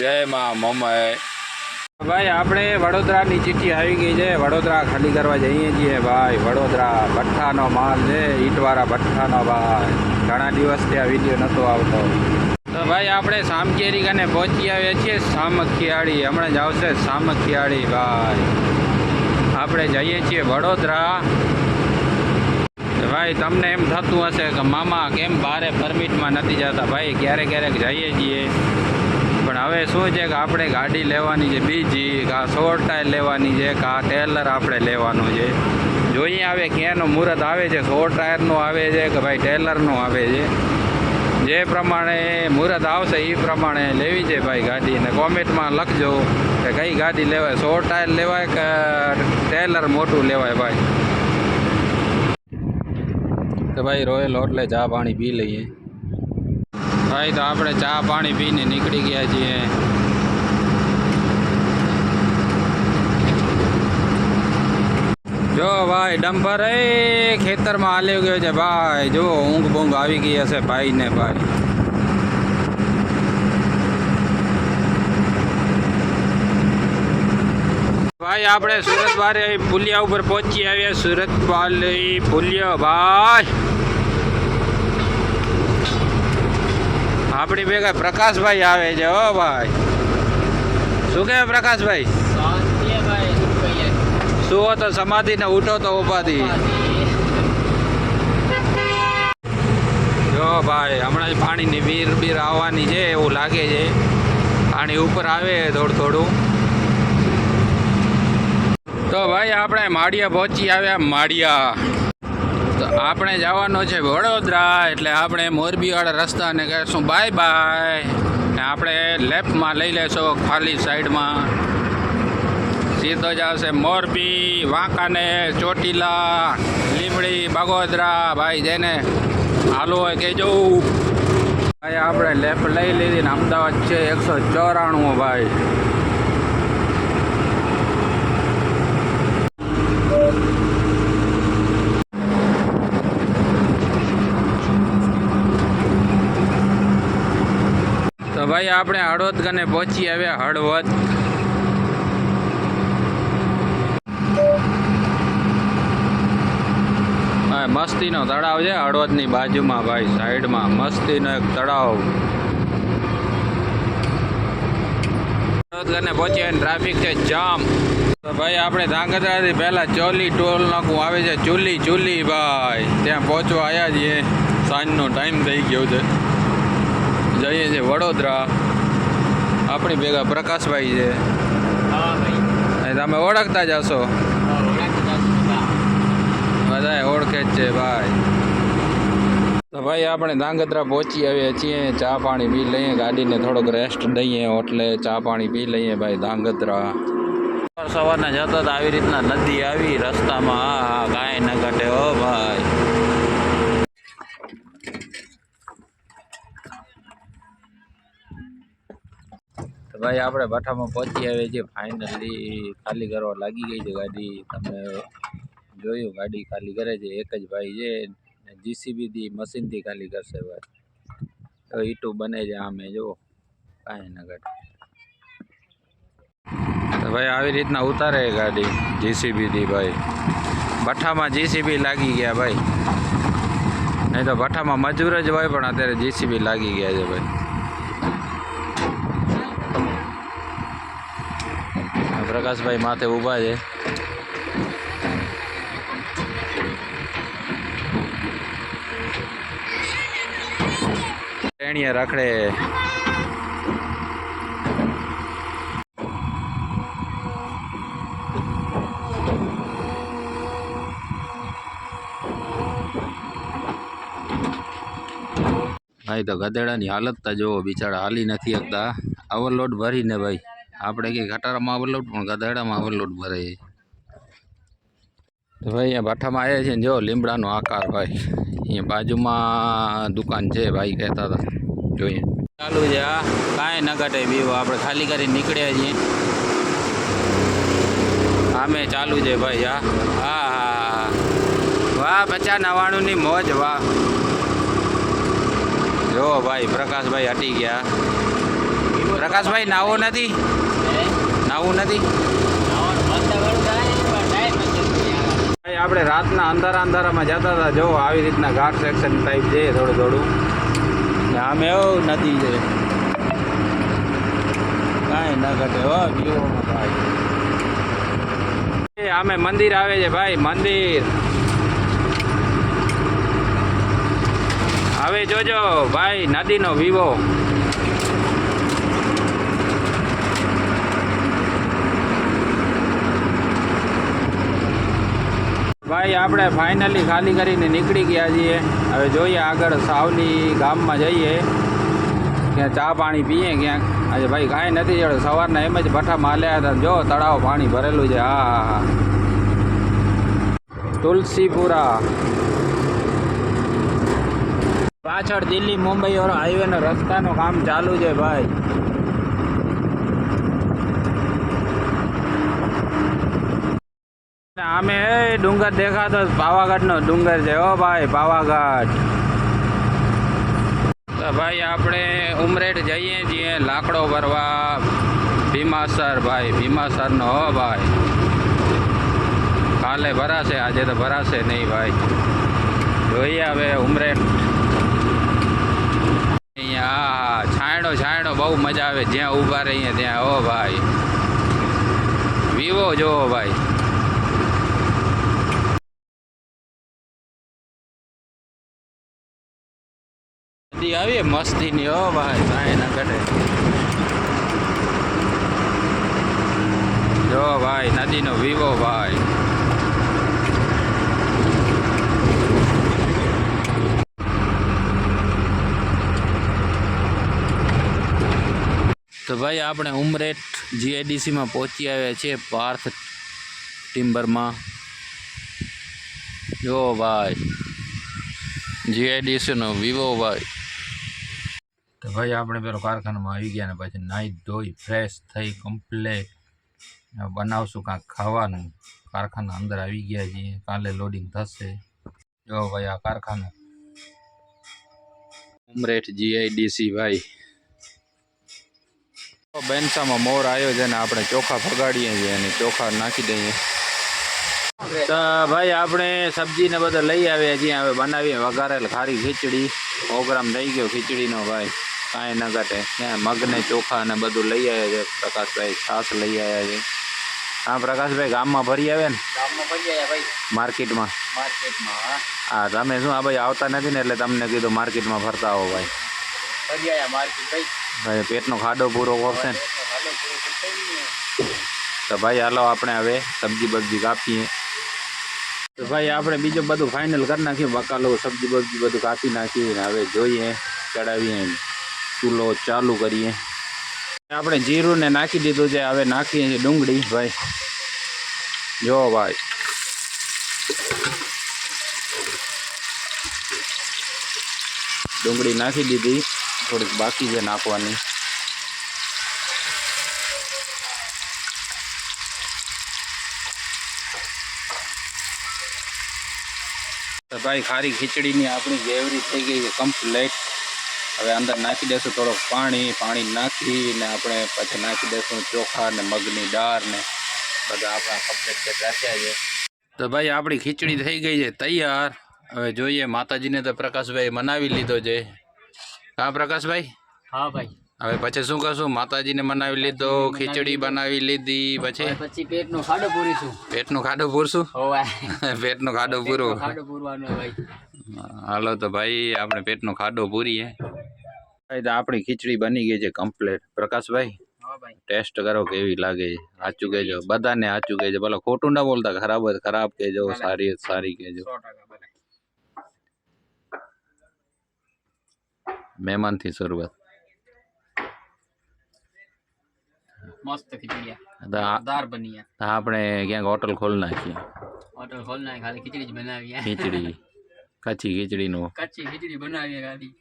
જય મા મમય ભાઈ, આપણે વડોદરાની ચિઠ્ઠી આવી ગઈ છે. વડોદરા ખાલી કરવા જઈએ છીએ, ભાઈ. વડોદરા ભઠ્ઠાનો માલ છે. ઈટવાળા ભઠ્ઠાનો ભાઈ. ઘણા દિવસથી આ વીડિયો નહોતો આવતો. તો ભાઈ, આપણે સામખિયાળી કને પહોંચી આવીએ છીએ. સામખિયાળી. હમણાં જ આવશે સામખિયાળી, ભાઈ. આપણે જઈએ છીએ વડોદરા. ભાઈ, તમને એમ થતું હશે કે મામા, કેમ બારે પરમિટમાં નથી જતા? ભાઈ, ક્યારેક ક્યારેક જઈએ છીએ. પણ હવે શું છે કે આપણે ગાડી લેવાની છે, બીજી કાં સોર ટાયર લેવાની છે, કાં ટેલર આપણે લેવાનું છે. જોઈએ આવે ક્યાંનું મુહૂર્ત આવે છે સોળ ટાયરનું આવે છે કે ભાઈ ટેલરનું આવે છે. જે પ્રમાણે મુહૂર્ત આવશે એ પ્રમાણે લેવી છે ભાઈ ગાડી અને કોમેન્ટમાં લખજો કે કઈ ગાડી લેવાય સો ટાયર લેવાય કે ટેલર મોટું લેવાય ભાઈ. તો ભાઈ રોયલ હોટલે ચા પાણી પી લઈએ. ભાઈ, તો આપણે ચા પાણી પીને નીકળી ગયા છીએ. જો ભાઈ, ડમ્પર એ ખેતરમાં હાલ્યો ગયો છે ભાઈ. જો, ઊંઘ બૂંઘ આવી ગઈ હશે ભાઈ ને ભાઈ. ભાઈ, આપણે સુરત બારે પુલિયા ઉપર પહોંચી આવ્યા. સુરત વાલી પુલિયા, ભાઈ. આપણી ભેગા પ્રકાશભાઈ આવે છે, હો ભાઈ. શું કહેવાય પ્રકાશભાઈ? શું હતો સમાધિ ને ઉઠો તો ઉપાધિ? જો ભાઈ, હમણાં પાણીની વીર બીર આવવાની છે એવું લાગે છે. પાણી ઉપર આવે થોડું થોડું. તો ભાઈ, આપણે માળિયા પહોંચી આવ્યા, માળિયા. તો આપણે જવાનો છે વડોદરા, એટલે આપણે મોરબીવાળા રસ્તાને કહેશું બાય બાય ને આપણે લેફ્ટમાં લઈ લેશું ખાલી સાઈડમાં. સીધો જશે મોરબી વાંકાને ચોટીલા લીમડી બગોદરા. ભાઈ જેને હાલો હોય કહેજો. ભાઈ, આપણે લેફ્ટ લઈ લીધી ને અમદાવાદ છે એકસો ચોરાણું ભાઈ. ભાઈ, આપણે હળવદ કને પહોંચી આવ્યા, હળવદ. મસ્તીનો તળાવ છે હળવદની બાજુમાં, ભાઈ, સાઈડમાં. મસ્તીનો એક તળાવ. હળવદ કને પહોંચ્યા ટ્રાફિક છે જામ. તો ભાઈ, આપણે ધાંગધ્રાથી પહેલા ચોલી ટોલ નાકું આવે છે. ચૂલી ચૂલી, ભાઈ. ત્યાં પહોંચવા આવ્યા છીએ. સાંજનો ટાઈમ થઈ ગયો છે. જઈએ છીએ વડોદરા. આપણી ભેગા પ્રકાશભાઈ છે. તમે ઓળખતા જ હશો. બધા. ઓળખે જ છે ભાઈ. તો ભાઈ આપણે ધાંગધ્રા પહોંચી આવ્યા છીએ. ચા પાણી પી લઈએ ગાડીને થોડોક રેસ્ટ દઈએ એટલે ચા પાણી પી લઈએ ભાઈ ધાંગધ્રા. સવારના જતા તો આવી રીતના નદી આવી રસ્તામાં હા કાંઈ ન ઘટે હો ભાઈ તો ભાઈ, આપણે ભઠામાં પહોંચી આવીએ છીએ. ફાઇનલી ખાલી કરવા લાગી ગઈ છે ગાડી. તમે જોયું, ગાડી ખાલી કરે છે. એક જ ભાઈ છે. જીસીબીથી મશીનથી ખાલી કરશે ભાઈ તો ઈટું બને છે આમે, જુઓ. કાંઈ ના તો ભાઈ, આવી રીતના ઉતારે ગાડી જીસીબીથી ભાઈ. ભઠ્ઠામાં જીસીબી લાગી ગયા ભાઈ. નહીં તો ભઠ્ઠામાં મજૂર જ હોય પણ અત્યારે જીસીબી લાગી ગયા છે ભાઈ. પ્રકાશભાઈ માથે ઊભા છે. રાખડે રખડે. ભાઈ તો ગધેડાની હાલત તો જોવો બિચારા હાલી નથી શકતા. ઓવરલોડ ભરીને ભાઈ. આપણે કે ઘટાડામાં ઓવરલોડ પણ ગધેડામાં ઓવરલોડ ભરે તો ભાઈ અહીંયા ભાઠામાં આવ્યા છે ને જો, લીમડાનો આકાર ભાઈ. અહીંયા બાજુમાં દુકાન છે ભાઈ કહેતા હતા. જોઈએ. ચાલુ છે આ કાંઈ ન ઘટે, બીવો. આપણે ખાલી કરી નીકળ્યા છીએ. આમે ચાલુ છે ભાઈ આ હા વાહ બચા નવાણુંની મોજ, વાહ. જો ભાઈ, પ્રકાશભાઈ હટી ગયા. પ્રકાશભાઈ નાવો નથી? નાવું નથી. આપણે રાતના અંધારા અંધારામાં જતા હતા. જો આવી રીતના ઘાટ સેક્શન ટાઈપ છે થોડું થોડું. આમે એવું નદી છે. કાંઈ ન ઘટે હો વ્યૂમાં ભાઈ. આમે મંદિર આવે છે ભાઈ મંદિર. હવે જોજો ભાઈ નદીનો વિવો. ભાઈ, આપણે ફાઇનલી ખાલી કરીને નીકળી ગયા છીએ. હવે જોઈએ આગળ સાવલી ગામમાં જઈએ. ક્યાં ચા પાણી પીએ ક્યાંક. આજે ભાઈ કાંઈ નથી જોડે, સવારના એમ જ ભઠ્ઠા માલ્યા હતા. જો, તળાવ પાણી ભરેલું છે. હા હા હા. તુલસીપુરા. પાછળ દિલ્હી મુંબઈ વાળો હાઈવેનો રસ્તાનું કામ ચાલુ છે ભાઈ. ને આમે, એ, ડુંગર દેખાતો પાવાગઢનો ડુંગર છે. ઓ ભાઈ, પાવાગઢ. તો ભાઈ, આપણે ઉમરેઠ જઈએ છીએ લાકડો ભરવા. ભીમાસર, ભાઈ, ભીમાસરનો હો ભાઈ. કાલે ભરાશે, આજે તો ભરાશે નહીં ભાઈ. જોઈએ હવે ઉમરેઠ. અહીંયા, હા, છાંયડો છાંયડો બહુ મજા આવે. જ્યાં ઊભા રહીએ ત્યાં હો ભાઈ. વિવો જોવો ભાઈ. નદી આવી મસ્તીની હો, ભાઈ, કાંઈ ના ઘટે. જો, ભાઈ, નદીનો વિવો, ભાઈ. તો ભાઈ, આપણે ઉમરેટ જીઆઈડીસીમાં પહોંચી આવ્યા છીએ, પાર્થ ટિમ્બરમાં. જો, ભાઈ, જીઆઈડીસીનો વિવો, ભાઈ. તો ભાઈ આપણે પેલો કારખાનામાં આવી ગયા ને પછી નાહી ધોઈ ફ્રેશ થઈ કમ્પ્લેટ બનાવશું કાંઈક ખાવાનું. કારખાના અંદર આવી ગયા છીએ. કાલે લોડિંગ થશે. જો ભાઈ આ કારખાના. ઉમરેઠ જીઆઈડીસી ભાઈ. બેનસામાં મોર આવ્યો છે ને આપણે ચોખા ફગાડીએ છીએ અને ચોખા નાખી દઈએ. તો ભાઈ આપણે સબ્જી ને બધું લઈ આવ્યા છીએ. હવે બનાવીએ વઘારેલ ખારી ખીચડી. પ્રોગ્રામ થઈ ગયો ખીચડીનો ભાઈ. કાંઈ ન ઘટે. ત્યાં મગને ચોખા ને બધું લઈ આવ્યા છે. પ્રકાશભાઈ છાશ લઈ આવ્યા છે. હા પ્રકાશભાઈ ગામમાં ભરી આવે ને? ગામમાં ભાઈ. માર્કેટમાં? માર્કેટમાં હા. તમે શું આ ભાઈ આવતા નથી ને એટલે તમને કીધું માર્કેટમાં ફરતા આવો ભાઈ. માર્કેટ ભાઈ. ભાઈ પેટનો ખાડો પૂરો કરશે ને. તો ભાઈ હાલો આપણે હવે સબ્જી બબ્જી કાપીએ. તો ભાઈ આપણે બીજું બધું ફાઇનલ કરી નાખ્યું. બકાલો સબ્જી બબ્જી બધું કાપી નાખીએ ને હવે જોઈએ ચડાવીએ ચૂલો ચાલુ કરીએ. આપણે જીરું ને નાખી દીધું છે, હવે નાખીએ છીએ ડુંગળી, ભાઈ. જો ભાઈ. ડુંગળી નાખી દીધી, થોડીક બાકી છે નાખવાની. તો ભાઈ, ખારી ખીચડીની આપણી ગેવરી થઈ ગઈ છે કમ્પ્લેટ હવે અંદર નાખી દેશું થોડોક પાણી પાણી નાખીને આપણે પછી નાખી દઈશું ચોખા ને મગની દાળ ને બધા આપણા કમ્પ્લેટ રાખ્યા છે. તો ભાઈ આપણી ખીચડી થઈ ગઈ છે તૈયાર. હવે જોઈએ માતાજીને તો પ્રકાશભાઈ મનાવી લીધો છે. હા પ્રકાશભાઈ? હા ભાઈ. હવે પછી શું કરશું? માતાજીને મનાવી લીધો ખીચડી બનાવી લીધી પછી? પછી પેટનો ખાડો પૂરીશું. પેટનું ખાડો પૂરશું? પેટનું ખાડો પૂરો. ખાડો પૂરવાનો ભાઈ. હાલો તો ભાઈ આપણે પેટનો ખાડો પૂરીએ. આપણી ખીચડી બની ગઈ છે કમ્પ્લીટ પ્રકાશભાઈ ટેસ્ટ કરો કેવી લાગે? છે સાચું કહેજો. બધાને સાચું કહેજો. ભલે ખોટું ના બોલતા ખરાબ ખરાબ કહેજો. સારી સારી કહેજો. મહેમાનથી શરૂઆત. મસ્ત તો આપણે ક્યાંક હોટલ ખોલી નાખીએ. હોટલ ખોલ નાખી ખાલી ખીચડી જ બનાવીએ. ખીચડી. કચ્છી કચ્છી ખીચડી બનાવીએ ખાલી.